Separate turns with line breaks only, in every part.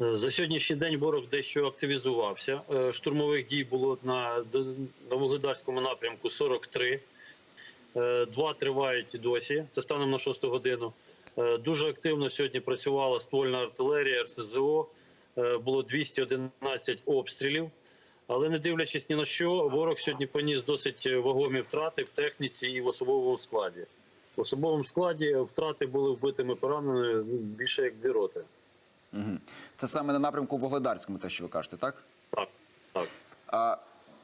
За сьогоднішній день ворог дещо активізувався. Е, Штурмових дій було на, Вугледарському напрямку 43. Е, Два тривають досі. Це станом на 6 годину. Е, Дуже активно сьогодні працювала ствольна артилерія, РСЗО. Е, Було 211 обстрілів. Але не дивлячись ні на що, ворог сьогодні поніс досить вагомі втрати в техніці і в особовому складі. В особовому складі втрати були вбитими пораненими ну, більше як дві роти.
Угу. Це саме на напрямку Вогледарському, те, що ви кажете, так?
Так, так.
А,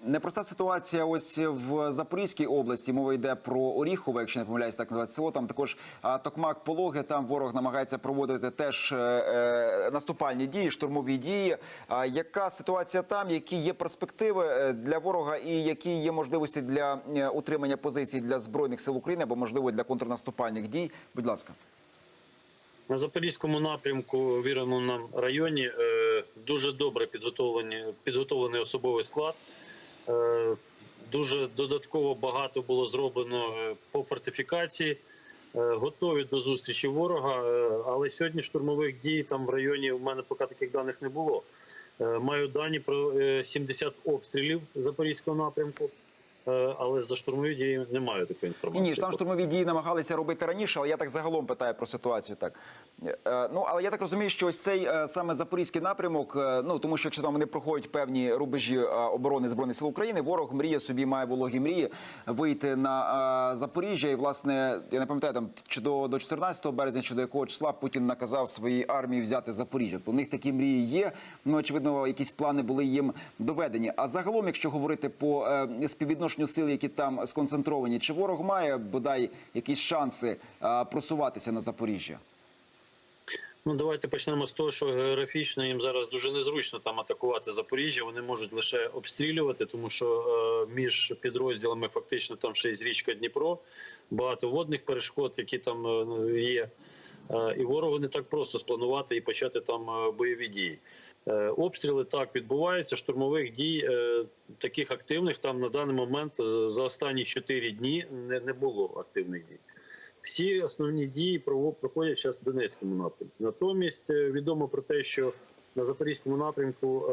непроста ситуація ось в Запорізькій області. Мова йде про Оріхове, якщо не помиляюсь, так називається село. Там також Токмак Пологи. Там ворог намагається проводити теж е, е, наступальні дії, штурмові дії. А яка ситуація там? Які є перспективи е, для ворога, і які є можливості для утримання позицій для збройних сил України або можливо для контрнаступальних дій? Будь ласка.
На Запорізькому напрямку, в віреному нам районі, е, дуже добре підготовлені, підготовлений особовий склад. Е, Дуже додатково багато було зроблено е, по фортифікації. Готові до зустрічі ворога, але сьогодні штурмових дій там в районі у мене поки таких даних не було. Маю дані про е, 70 обстрілів Запорізького напрямку, але за штурмові дії не маю такої інформації.
ні, там штурмові дії намагалися робити раніше, але я так загалом питаю про ситуацію. Так Е, ну але я так розумію, що ось цей е, саме запорізький напрямок. е, Ну тому що якщо там вони проходять певні рубежі е, оборони збройних сил України, ворог мріє собі, має вологі мрії вийти на е, Запоріжжя. І власне я не пам'ятаю там чи до, до 14 березня, чи до якого числа Путін наказав своїй армії взяти Запоріжжя. То у них такі мрії є. Ну очевидно, якісь плани були їм доведені. А загалом, якщо говорити по е, співвідношенню сил, які там сконцентровані, чи ворог має бодай якісь шанси е, просуватися на Запоріжжя?
Ну, давайте почнемо з того, що географічно їм зараз дуже незручно там атакувати Запоріжжя. Вони можуть лише обстрілювати, тому що е, між підрозділами фактично там ще є річка Дніпро, багато водних перешкод, які там е, є. Е, і ворогу не так просто спланувати і почати там е, бойові дії. Е, обстріли так відбуваються. Штурмових дій таких активних там на даний момент за останні 4 дні не, не було активних дій. Всі основні дії проходять зараз в Донецькому напрямку. Натомість відомо про те, що на запорізькому напрямку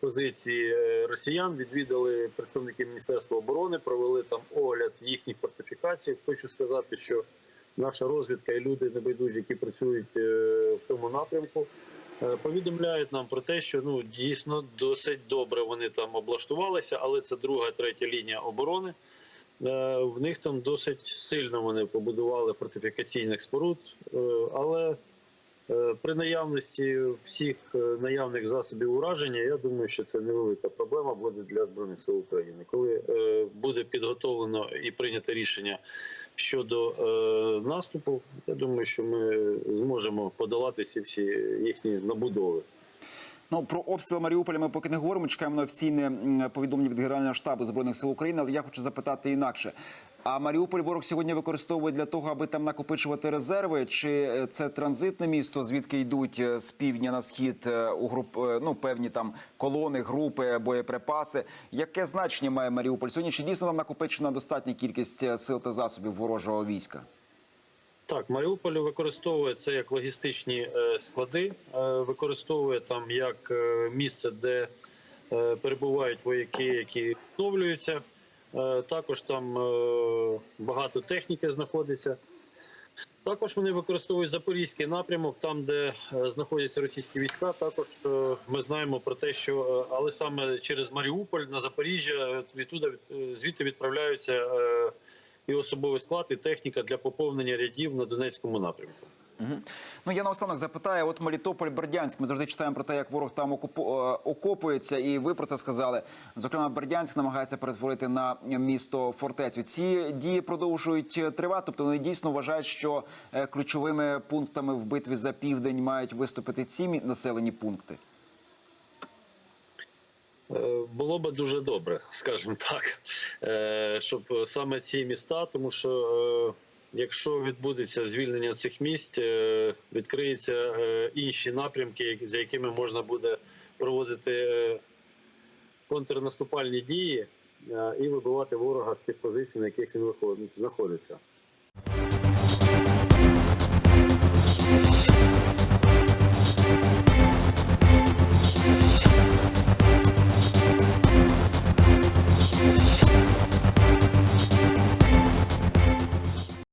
позиції росіян відвідали представники Міністерства оборони, провели там огляд їхніх фортифікацій. Хочу сказати, що наша розвідка і люди небайдужі, які працюють е, в тому напрямку, е, повідомляють нам про те, що ну дійсно досить добре вони там облаштувалися, але це друга, третя лінія оборони. Е, В них там досить сильно вони побудували фортифікаційних споруд, але при наявності всіх е, наявних засобів ураження, я думаю, що це невелика проблема буде для збройних сил України. Коли е, буде підготовлено і прийнято рішення щодо е, наступу, я думаю, що ми зможемо подолати ці всі їхні набудови.
Ну про обстріл Маріуполя ми поки не говоримо. Чекаємо на офіційне повідомлення від Генерального штабу збройних сил України. Але я хочу запитати інакше. А Маріуполь ворог сьогодні використовує для того, аби там накопичувати резерви? Чи е, це транзитне місто, звідки йдуть е, з півдня на схід е, у груп, ну певні там колони, групи, боєприпаси? Яке значення має Маріуполь сьогодні? Чи дійсно там накопичена достатня кількість сил та засобів ворожого війська?
Так, Маріуполь використовує це як логістичні склади, використовує там як місце, де перебувають вояки, які відновлюються. Е, Також там е, багато техніки знаходиться. Також вони використовують запорізький напрямок, там, де е, знаходяться російські війська. Також ми знаємо про те, що але саме через Маріуполь на Запоріжжя відтуда звідти відправляються і особовий склад, і техніка для поповнення рядів на Донецькому напрямку.
Угу. Ну я наостанок запитаю. От Мелітополь, Бердянськ. Ми завжди читаємо про те, як ворог там е, окопується, і ви про це сказали. Зокрема, Бердянськ намагається перетворити на місто фортецю. Ці дії продовжують тривати. Тобто вони дійсно вважають, що е, ключовими пунктами в битві за південь мають виступити ці населені пункти.
Е, Було би дуже добре, скажімо так, щоб саме ці міста, тому що якщо відбудеться звільнення цих місць, е, відкриються е, інші напрямки, за якими можна буде проводити е, контрнаступальні дії і вибивати ворога з тих позицій, на яких він знаходиться.